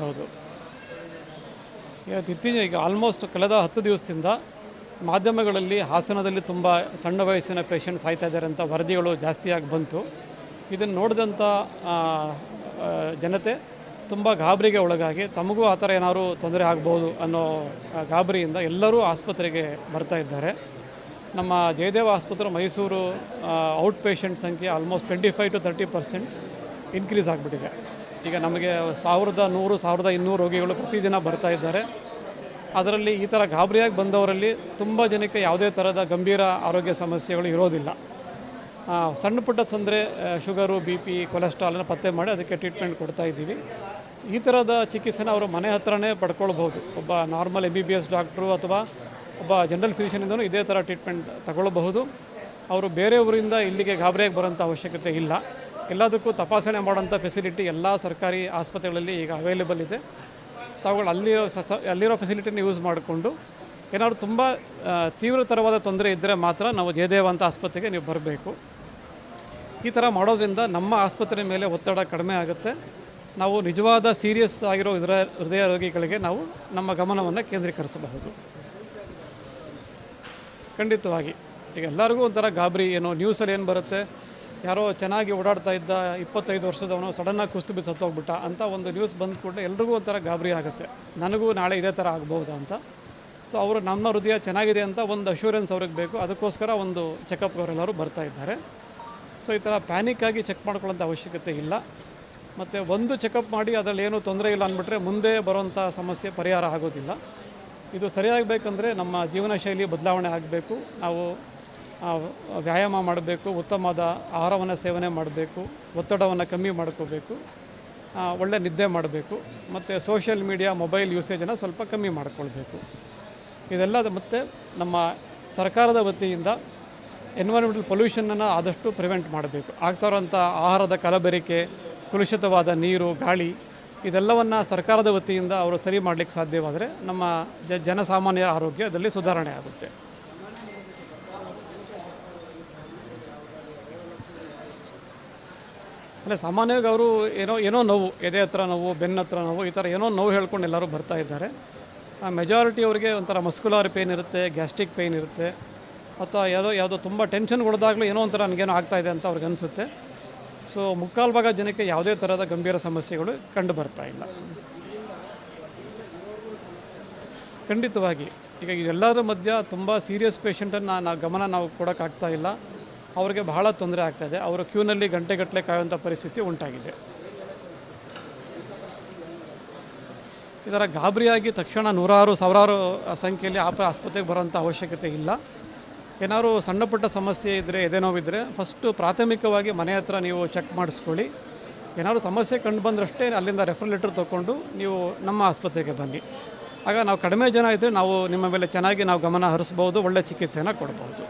ಹೌದು. ಇವತ್ತು ಇತ್ತೀಚೆಗೆ ಈಗ ಆಲ್ಮೋಸ್ಟ್ ಕಳೆದ ಹತ್ತು ದಿವಸದಿಂದ ಮಾಧ್ಯಮಗಳಲ್ಲಿ ಹಾಸನದಲ್ಲಿ ತುಂಬ ಸಣ್ಣ ವಯಸ್ಸಿನ ಪೇಷಂಟ್ ಸಾಯ್ತಾ ಇದ್ದಾರೆ ಅಂತ ವರದಿಗಳು ಜಾಸ್ತಿಯಾಗಿ ಬಂತು. ಇದನ್ನು ನೋಡಿದಂಥ ಜನತೆ ತುಂಬ ಗಾಬರಿಗೆ ಒಳಗಾಗಿ ತಮಗೂ ಆ ಥರ ಏನಾದರೂ ತೊಂದರೆ ಆಗ್ಬೋದು ಅನ್ನೋ ಗಾಬರಿಯಿಂದ ಎಲ್ಲರೂ ಆಸ್ಪತ್ರೆಗೆ ಬರ್ತಾ ಇದ್ದಾರೆ. ನಮ್ಮ ಜಯದೇವ ಆಸ್ಪತ್ರೆ ಮೈಸೂರು ಔಟ್ ಪೇಷಂಟ್ ಸಂಖ್ಯೆ almost twenty five to thirty percent increase ಆಗಿಬಿಟ್ಟಿದೆ. ಈಗ ನಮಗೆ ಸಾವಿರದ ನೂರು, ಸಾವಿರದ ಇನ್ನೂರು ರೋಗಿಗಳು ಪ್ರತಿದಿನ ಬರ್ತಾ ಇದ್ದಾರೆ. ಅದರಲ್ಲಿ ಈ ಥರ ಗಾಬರಿಯಾಗಿ ಬಂದವರಲ್ಲಿ ತುಂಬ ಜನಕ್ಕೆ ಯಾವುದೇ ಥರದ ಗಂಭೀರ ಆರೋಗ್ಯ ಸಮಸ್ಯೆಗಳು ಇರೋದಿಲ್ಲ. ಸಣ್ಣ ಪುಟ್ಟ ತೊಂದರೆ ಶುಗರು, ಬಿ ಪಿ ಕೊಲೆಸ್ಟ್ರಾಲನ್ನು ಪತ್ತೆ ಮಾಡಿ ಅದಕ್ಕೆ ಟ್ರೀಟ್ಮೆಂಟ್ ಕೊಡ್ತಾ ಇದ್ದೀವಿ. ಈ ಥರದ ಚಿಕಿತ್ಸೆನ ಅವರು ಮನೆ ಹತ್ರನೇ ಪಡ್ಕೊಳ್ಬೋದು. ಒಬ್ಬ normal M B B S doctor ಅಥವಾ ಒಬ್ಬ ಜನರಲ್ ಫಿಸಿಷಿಯನಿಂದನೂ ಇದೇ ಥರ ಟ್ರೀಟ್ಮೆಂಟ್ ತಗೊಳ್ಬಹುದು. ಅವರು ಬೇರೆ ಊರಿಂದ ಇಲ್ಲಿಗೆ ಗಾಬರಿಯಾಗಿ ಬರೋಂಥ ಅವಶ್ಯಕತೆ ಇಲ್ಲ. ಎಲ್ಲದಕ್ಕೂ ತಪಾಸಣೆ ಮಾಡೋಂಥ ಫೆಸಿಲಿಟಿ ಎಲ್ಲ ಸರ್ಕಾರಿ ಆಸ್ಪತ್ರೆಗಳಲ್ಲಿ ಈಗ ಅವೈಲೇಬಲ್ ಇದೆ. ತಾವುಗಳು ಅಲ್ಲಿರೋ ಸ ಅಲ್ಲಿರೋ ಫೆಸಿಲಿಟಿನ ಯೂಸ್ ಮಾಡಿಕೊಂಡು ಏನಾದರೂ ತುಂಬ ತೀವ್ರತರವಾದ ತೊಂದರೆ ಇದ್ದರೆ ಮಾತ್ರ ನಾವು ಜಯದೇವ ಅಂತ ಆಸ್ಪತ್ರೆಗೆ ನೀವು ಬರಬೇಕು. ಈ ಥರ ಮಾಡೋದ್ರಿಂದ ನಮ್ಮ ಆಸ್ಪತ್ರೆ ಮೇಲೆ ಒತ್ತಡ ಕಡಿಮೆ ಆಗುತ್ತೆ. ನಾವು ನಿಜವಾದ ಸೀರಿಯಸ್ ಆಗಿರೋ ಇದರ ಹೃದಯ ರೋಗಿಗಳಿಗೆ ನಾವು ನಮ್ಮ ಗಮನವನ್ನು ಕೇಂದ್ರೀಕರಿಸಬಹುದು. ಖಂಡಿತವಾಗಿ. ಈಗ ಎಲ್ಲರಿಗೂ ಒಂಥರ ಗಾಬರಿ, ಏನು ನ್ಯೂಸಲ್ಲಿ ಏನು ಬರುತ್ತೆ? ಯಾರೋ ಚೆನ್ನಾಗಿ ಓಡಾಡ್ತಾ ಇದ್ದ ಇಪ್ಪತ್ತೈದು ವರ್ಷದವನು ಸಡನ್ನಾಗಿ ಕುಸ್ತು ಬಿದ್ದು ಸತ್ತೋಗ್ಬಿಟ್ಟ ಅಂತ ಒಂದು ನ್ಯೂಸ್ ಬಂದ ಕೂಡಲೇ ಎಲ್ರಿಗೂ ಒಂಥರ ಗಾಬರಿ ಆಗುತ್ತೆ. ನನಗೂ ನಾಳೆ ಇದೇ ಥರ ಆಗ್ಬೋದಾ ಅಂತ. ಸೊ ಅವರು ನಮ್ಮ ಹೃದಯ ಚೆನ್ನಾಗಿದೆ ಅಂತ ಒಂದು ಅಶ್ಯೂರೆನ್ಸ್ ಅವ್ರಿಗೆ ಬೇಕು. ಅದಕ್ಕೋಸ್ಕರ ಒಂದು ಚೆಕಪ್ ಅವರೆಲ್ಲರೂ ಬರ್ತಾ ಇದ್ದಾರೆ. ಸೊ ಈ ಥರ ಪ್ಯಾನಿಕ್ ಆಗಿ ಚೆಕ್ ಮಾಡ್ಕೊಳ್ಳೋಂಥ ಅವಶ್ಯಕತೆ ಇಲ್ಲ. ಮತ್ತು ಒಂದು ಚೆಕಪ್ ಮಾಡಿ ಅದರಲ್ಲಿ ಏನೂ ತೊಂದರೆ ಇಲ್ಲ ಅಂದ್ಬಿಟ್ರೆ ಮುಂದೆ ಬರುವಂಥ ಸಮಸ್ಯೆ ಪರಿಹಾರ ಆಗೋದಿಲ್ಲ. ಇದು ಸರಿಯಾಗಬೇಕಂದ್ರೆ ನಮ್ಮ ಜೀವನ ಶೈಲಿ ಬದಲಾವಣೆ ಆಗಬೇಕು. ನಾವು ವ್ಯಾಯಾಮ ಮಾಡಬೇಕು, ಉತ್ತಮವಾದ ಆಹಾರವನ್ನು ಸೇವನೆ ಮಾಡಬೇಕು, ಒತ್ತಡವನ್ನು ಕಮ್ಮಿ ಮಾಡ್ಕೋಬೇಕು ಒಳ್ಳೆ ನಿದ್ದೆ ಮಾಡಬೇಕು, ಮತ್ತು ಸೋಷಿಯಲ್ ಮೀಡಿಯಾ ಮೊಬೈಲ್ ಯೂಸೇಜನ್ನು ಸ್ವಲ್ಪ ಕಮ್ಮಿ ಮಾಡಿಕೊಳ್ಬೇಕು. ಇದೆಲ್ಲ ಮತ್ತು ನಮ್ಮ ಸರ್ಕಾರದ ವತಿಯಿಂದ ಎನ್ವೈರನ್ಮೆಂಟಲ್ ಪೊಲ್ಯೂಷನನ್ನು ಆದಷ್ಟು ಪ್ರಿವೆಂಟ್ ಮಾಡಬೇಕು. ಆಗ್ತಾ ಇರೋಂಥ ಆಹಾರದ ಕಲಬೆರಿಕೆ, ಕಲುಷಿತವಾದ ನೀರು, ಗಾಳಿ, ಇದೆಲ್ಲವನ್ನು ಸರ್ಕಾರದ ವತಿಯಿಂದ ಅವರು ಸರಿ ಮಾಡಲಿಕ್ಕೆ ಸಾಧ್ಯವಾದರೆ ನಮ್ಮ ಜನಸಾಮಾನ್ಯರ ಆರೋಗ್ಯ ಅದರಲ್ಲಿ ಸುಧಾರಣೆ ಆಗುತ್ತೆ. ಅಲ್ಲ ಸಾಮಾನ್ಯವಾಗಿ ಅವರು ಏನೋ ಏನೋ ನೋವು, ಎದೆ ಹತ್ರ ನೋವು, ಬೆನ್ನ ಹತ್ರ ನೋವು, ಈ ಥರ ಏನೋ ನೋವು ಹೇಳ್ಕೊಂಡು ಎಲ್ಲರೂ ಬರ್ತಾ ಇದ್ದಾರೆ. ಮೆಜಾರಿಟಿ ಅವರಿಗೆ ಒಂಥರ ಮಸ್ಕುಲಾರ್ ಪೇಯ್ನ್ ಇರುತ್ತೆ ಗ್ಯಾಸ್ಟ್ರಿಕ್ ಪೇಯ್ನ್ ಇರುತ್ತೆ, ಅಥವಾ ಯಾವುದೋ ಯಾವುದೋ ತುಂಬ ಟೆನ್ಷನ್ ಕೊಡ್ದಾಗಲೂ ಏನೋ ಒಂಥರ ನನಗೇನೋ ಆಗ್ತಾ ಇದೆ ಅಂತ ಅವ್ರಿಗೆ ಅನಿಸುತ್ತೆ. ಸೊ ಮುಕ್ಕಾಲು ಭಾಗ ಜನಕ್ಕೆ ಯಾವುದೇ ಥರದ ಗಂಭೀರ ಸಮಸ್ಯೆಗಳು ಕಂಡು ಬರ್ತಾ ಇಲ್ಲ. ಖಂಡಿತವಾಗಿ, ಈಗ ಇದೆಲ್ಲದರ ಮಧ್ಯ ತುಂಬ ಸೀರಿಯಸ್ ಪೇಷಂಟನ್ನು ನಾವು ಗಮನ ನಾವು ಕೊಡೋಕ್ಕಾಗ್ತಾ ಇಲ್ಲ. ಅವರಿಗೆ ಬಹಳ ತೊಂದರೆ ಆಗ್ತಾಯಿದೆ ಅವರು ಕ್ಯೂನಲ್ಲಿ ಗಂಟೆಗಟ್ಟಲೆ ಕಾಯುವಂಥ ಪರಿಸ್ಥಿತಿ ಉಂಟಾಗಿದೆ. ಇದರ ಗಾಬರಿಯಾಗಿ ತಕ್ಷಣ ನೂರಾರು, ಸಾವಿರಾರು ಸಂಖ್ಯೆಯಲ್ಲಿ ಆಪ, ಆಸ್ಪತ್ರೆಗೆ ಬರೋಂಥ ಅವಶ್ಯಕತೆ ಇಲ್ಲ. ಏನಾದರೂ ಸಣ್ಣಪುಟ್ಟ ಸಮಸ್ಯೆ ಇದ್ದರೆ ಎದೆನೋವಿದ್ದರೆ ಫಸ್ಟು ಪ್ರಾಥಮಿಕವಾಗಿ ಮನೆ ಹತ್ರ ನೀವು ಚೆಕ್ ಮಾಡಿಸ್ಕೊಳ್ಳಿ. ಏನಾದರೂ ಸಮಸ್ಯೆ ಕಂಡು ಬಂದರಷ್ಟೇ ಅಲ್ಲಿಂದ ರೆಫರ್ ಲೆಟರ್ ತೊಗೊಂಡು ನೀವು ನಮ್ಮ ಆಸ್ಪತ್ರೆಗೆ ಬನ್ನಿ. ಆಗ ನಾವು ಕಡಿಮೆ ಜನ ಇದ್ದರೆ ನಾವು ನಿಮ್ಮ ಮೇಲೆ ಚೆನ್ನಾಗಿ ನಾವು ಗಮನ ಹರಿಸ್ಬೋದು, ಒಳ್ಳೆ ಚಿಕಿತ್ಸೆಯನ್ನು ಕೊಡ್ಬೋದು.